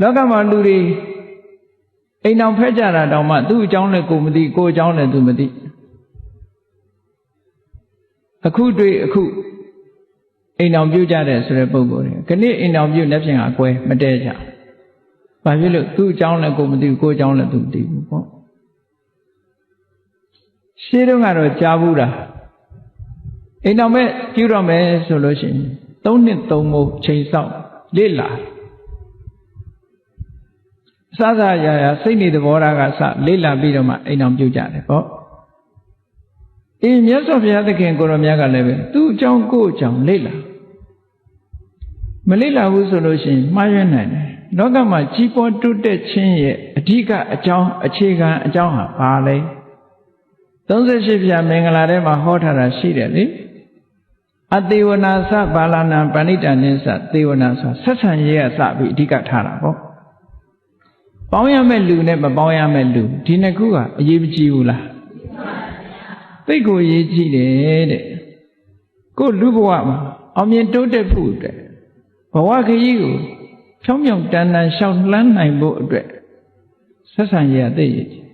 လောကမှာလူတွေအိမ်အောင်ဖက်ကြတာတောင်မှသူ့အကြောင်းလည်းကိုယ်မသိကိုယ်အကြောင်းလည်းသူမသိအခုတွေ့အခုအိမ်အောင်ပြုတ်ကြတယ်ဆိုတဲ့ပုံကိုယ်တွေခဏအိမ်အောင်ပြုတ်လက်ဖြင့်အကွဲမတဲကြဘာဖြစ်လို့သူ့အကြောင်းလည်းကိုယ်မသိကိုယ်အကြောင်းလည်းသူမသိဘူးပေါ့ရှင်းတော့ကတော့ကြားဘူးတာအိမ်အောင်မဲ့ပြုတော့မယ်ဆိုလို့ရှိရင်၃နှစ်၃မို့ချိန်ဆောက်လေ့လာ စသရာရာစိတ်နေသဘောထားကစလေ့လာပြီးတော့မှအိမ်အောင်ပြုတ်ကြတယ်ပေါ့အေးမြတ်စွာဘုရားသခင်ကိုရောမြတ်ကလည်းပဲသူ့အကြောင်းကိုယ့်အကြောင်းလေ့လာမလေ့လာဘူးဆိုလို့ရှိရင်မှားရွံ့နိုင်တယ်လောကမှာကြီးပွားတိုးတက်ခြင်းရဲ့အဓိကအကြောင်းအခြေခံအကြောင်းဟာဘာလဲ38ပြမင်္ဂလာထဲမှာဟောထားတာရှိတယ်လေအသေးဝနာသဘာလနာပဏိတန်နိသသေဝနာဆိုဆက်ဆံရေးကစပြီးအဓိကထားတာပေါ့ ပေါင်းရမဲ့လူနဲ့မပေါင်းရမဲ့လူဒီနှစ်ခုကအရေးမကြီးဘူးလားသိတ်ကိုရေးကြည့်တယ်တဲ့ကိုလူဘဝမှာအောင်မြင်တိုးတက်ဖို့အတွက်ဘဝခရီးကိုဖြောင်းဖြောင်းတန်တန်ရှောက်လှမ်းနိုင်ဖို့အတွက်ဆက်ဆံရေးအသိရည်ကြီး